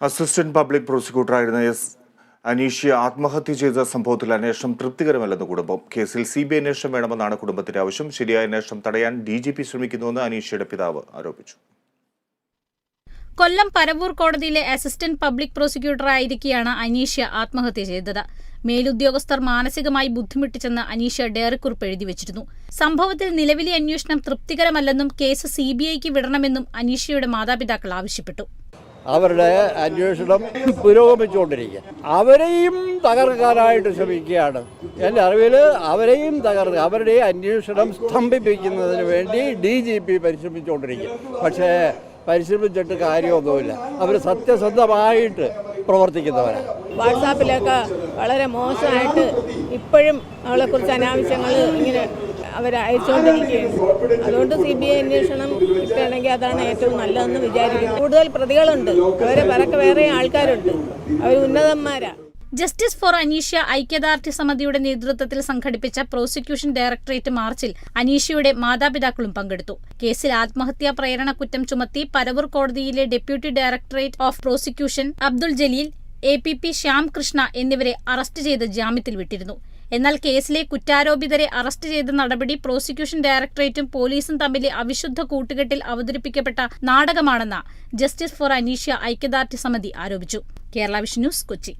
Assistant public പ്രോസിക്യൂട്ടറായിരുന്ന S Aneeshya ആത്മഹത്യ ചെയ്ത സംഭവത്തിൽ അന്വേഷണം തൃപ്തികരമല്ലെന്ന് കുടുംബം. കേസിൽ സി ബി അന്വേഷണം വേണമെന്നാണ് കുടുംബത്തിന്റെ ആവശ്യം. ശരിയായ അന്വേഷണം തടയാൻ ഡി ജി പി ശ്രമിക്കുന്നുവെന്ന് അനീഷയുടെ പിതാവ് ആരോപിച്ചു. കൊല്ലം പരവൂർ കോടതിയിലെ അസിസ്റ്റന്റ് പബ്ലിക് പ്രോസിക്യൂട്ടറായിരിക്കെയാണ് അനീഷ്യ ആത്മഹത്യ ചെയ്തത്. മേലുദ്യോഗസ്ഥർ മാനസികമായി ബുദ്ധിമുട്ടിച്ചെന്ന് അനീഷ ഡയറിക്കുറിപ്പ് എഴുതി വെച്ചിരുന്നു. സംഭവത്തിൽ നിലവിലെ അന്വേഷണം തൃപ്തികരമല്ലെന്നും കേസ് സി ബി ഐക്ക് വിടണമെന്നും അനീഷയുടെ മാതാപിതാക്കൾ ആവശ്യപ്പെട്ടു. അവരുടെ അന്വേഷണം പുരോഗമിച്ചുകൊണ്ടിരിക്കുക. അവരെയും തകർക്കാനായിട്ട് ശ്രമിക്കുകയാണ്. എന്റെ അറിവിൽ അവരെയും തകർക്കുക അവരുടെ അന്വേഷണം സ്തംഭിപ്പിക്കുന്നതിന് വേണ്ടി ഡി ജി പി പരിശ്രമിച്ചുകൊണ്ടിരിക്കുക. പക്ഷേ പരിശ്രമിച്ചിട്ട് കാര്യമൊന്നുമില്ല. അവർ സത്യസന്ധമായിട്ട് പ്രവർത്തിക്കുന്നവരാണ് വാട്സാപ്പിലൊക്കെ വളരെ മോശമായിട്ട് ഇപ്പോഴും അവളെക്കുറിച്ച് അനാവശ്യങ്ങൾ ഇങ്ങനെ അവർ അയച്ചുകൊണ്ടിരിക്കുകയാണ് അതുകൊണ്ട് സി ബി ഐ അന്വേഷണം കിട്ടുകയാണെങ്കിൽ അതാണ് ഏറ്റവും നല്ലതെന്ന് വിചാരിക്കുന്നു. കൂടുതൽ പ്രതികളുണ്ട്. അവരെ പരക്കെ വേറെ ആൾക്കാരുണ്ട്. അവർ ഉന്നതന്മാരാ. ജസ്റ്റിസ് ഫോർ അനീഷ്യ ഐക്യദാർഢ്യ സമിതിയുടെ നേതൃത്വത്തിൽ സംഘടിപ്പിച്ച പ്രോസിക്യൂഷൻ ഡയറക്ടറേറ്റ് മാർച്ചിൽ അനീഷയുടെ മാതാപിതാക്കളും പങ്കെടുത്തു. കേസിൽ ആത്മഹത്യാ പ്രേരണ കുറ്റം ചുമത്തി പരവൂർ കോടതിയിലെ deputy directorate of prosecution Abdul Jaleel A P P Shyamkrishna എന്നിവരെ അറസ്റ്റ് ചെയ്ത് ജാമ്യത്തിൽ വിട്ടിരുന്നു. എന്നാൽ കേസിലെ കുറ്റാരോപിതരെ അറസ്റ്റ് ചെയ്ത നടപടി പ്രോസിക്യൂഷൻ ഡയറക്ടറേറ്റും പോലീസും തമ്മിലെ അവിശുദ്ധ കൂട്ടുകെട്ടിൽ അവതരിപ്പിക്കപ്പെട്ട നാടകമാണെന്ന് ജസ്റ്റിസ് ഫോർ അനീഷ്യ ഐക്യദാർഢ്യ സമിതി ആരോപിച്ചു. Kerala vision news Kochi.